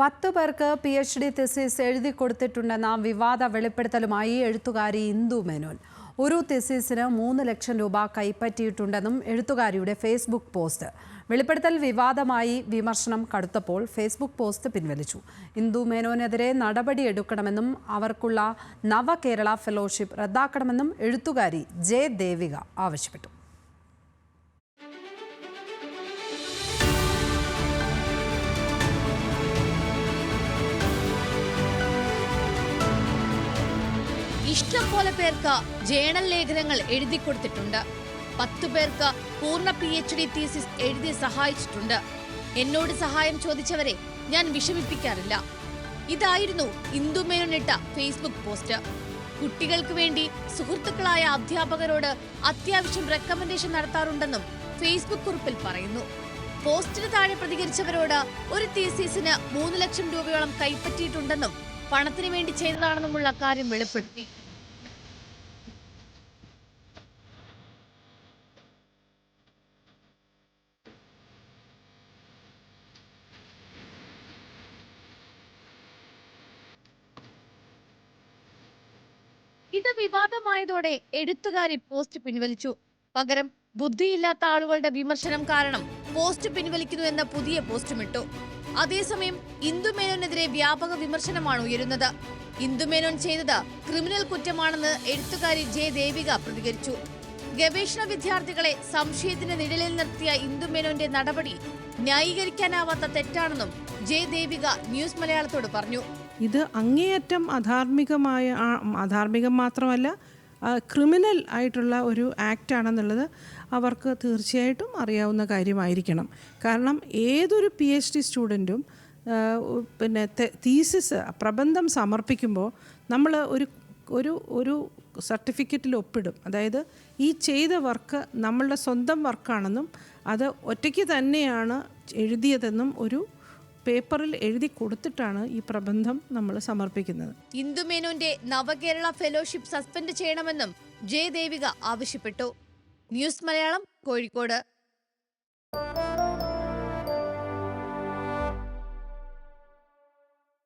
പത്ത് പേർക്ക് P H D തെസീസ് എഴുതി കൊടുത്തിട്ടുണ്ടെന്ന വിവാദ വെളിപ്പെടുത്തലുമായി എഴുത്തുകാരി ഇന്ദു മേനോൻ. ഒരു തെസീസിന് മൂന്ന് ലക്ഷം രൂപ കൈപ്പറ്റിയിട്ടുണ്ടെന്നും എഴുത്തുകാരിയുടെ ഫേസ്ബുക്ക് പോസ്റ്റ് വെളിപ്പെടുത്തൽ വിവാദമായി വിമർശനം കടുത്തപ്പോൾ ഫേസ്ബുക്ക് പോസ്റ്റ് പിൻവലിച്ചു. ഇന്ദു മേനോനെതിരെ നടപടിയെടുക്കണമെന്നും അവർക്കുള്ള നവകേരള ഫെലോഷിപ്പ് റദ്ദാക്കണമെന്നും എഴുത്തുകാരി ജെ ദേവിക ആവശ്യപ്പെട്ടു. ഇഷ്ടം പോലെ പേർക്ക് ജേണൽ ലേഖനങ്ങൾ എഴുതി കൊടുത്തിട്ടുണ്ട്. പത്തു പേർക്ക് പൂർണ പി എച്ച് ഡി തീസിസ് എഴുതി സഹായിച്ചിട്ടുണ്ട്. എന്നോട് സഹായം ചോദിച്ചവരെ ഞാൻ വിഷമിപ്പിക്കാറില്ല. ഇതായിരുന്നു ഇന്ദുമേനോനിട്ട ഫേസ്ബുക്ക് പോസ്റ്റ് കുട്ടികൾക്ക് വേണ്ടി സുഹൃത്തുക്കളായ അധ്യാപകരോട് അത്യാവശ്യം റെക്കമെൻഡേഷൻ നടത്താറുണ്ടെന്നും ഫേസ്ബുക്ക് കുറിപ്പിൽ പറയുന്നു. പോസ്റ്റിന് താഴെ പ്രതികരിച്ചവരോട് ഒരു തീസീസിന് മൂന്ന് ലക്ഷം രൂപയോളം കൈപ്പറ്റിയിട്ടുണ്ടെന്നും പണത്തിന് വേണ്ടി ചെയ്തതാണെന്നുമുള്ള കാര്യം വെളിപ്പെടുത്തി. ഇത് വിവാദമായതോടെ എഴുത്തുകാരി പോസ്റ്റ് പിൻവലിച്ചു. പകരം ബുദ്ധിയില്ലാത്ത ആളുകളുടെ വിമർശനം കാരണം പോസ്റ്റ് പിൻവലിക്കുന്നു എന്ന പുതിയ പോസ്റ്റും ഇട്ടു അതേസമയം ഇന്ദുമേനോനെതിരെ വ്യാപക വിമർശനമാണ് ഉയരുന്നത്. ഇന്ദുമേനോൻ ചെയ്തത് ക്രിമിനൽ കുറ്റമാണെന്ന് എഴുത്തുകാരി ജെ ദേവിക പ്രതികരിച്ചു. ഗവേഷണ വിദ്യാർത്ഥികളെ സംശയത്തിന്റെ നിഴലിൽ നിർത്തിയ ഇന്ദുമേനോന്റെ നടപടി ന്യായീകരിക്കാനാവാത്ത തെറ്റാണെന്നും ജെ ദേവിക ന്യൂസ് മലയാളത്തോട് പറഞ്ഞു. ഇത് അങ്ങേയറ്റം അധാർമികമായ അധാർമികം മാത്രമല്ല ക്രിമിനൽ ആയിട്ടുള്ള ഒരു ആക്റ്റ് ആണെന്നുള്ളത് അവർക്ക് തീർച്ചയായിട്ടും അറിയാവുന്ന കാര്യമായിരിക്കണം. കാരണം ഏതൊരു പി എച്ച് ഡി സ്റ്റുഡന്റും പിന്നെ തീസിസ് പ്രബന്ധം സമർപ്പിക്കുമ്പോൾ നമ്മൾ ഒരു ഒരു ഒരു സർട്ടിഫിക്കറ്റിൽ ഒപ്പിടും. അതായത് ഈ ചെയ്ത വർക്ക് നമ്മളുടെ സ്വന്തം വർക്കാണെന്നും അത് ഒറ്റയ്ക്ക് തന്നെയാണ് എഴുതിയതെന്നും ഒരു പേപ്പറിൽ എഴുതി കൊടുത്തിട്ടാണ് ഈ പ്രബന്ധം നമ്മൾ സമർപ്പിക്കുന്നത്. ഇന്ദുമേനോന്റെ നവകേരള ഫെലോഷിപ്പ് സസ്പെൻഡ് ചെയ്യണമെന്നും ജയദേവിക ആവശ്യപ്പെട്ടു. ന്യൂസ് മലയാളം കോഴിക്കോട്.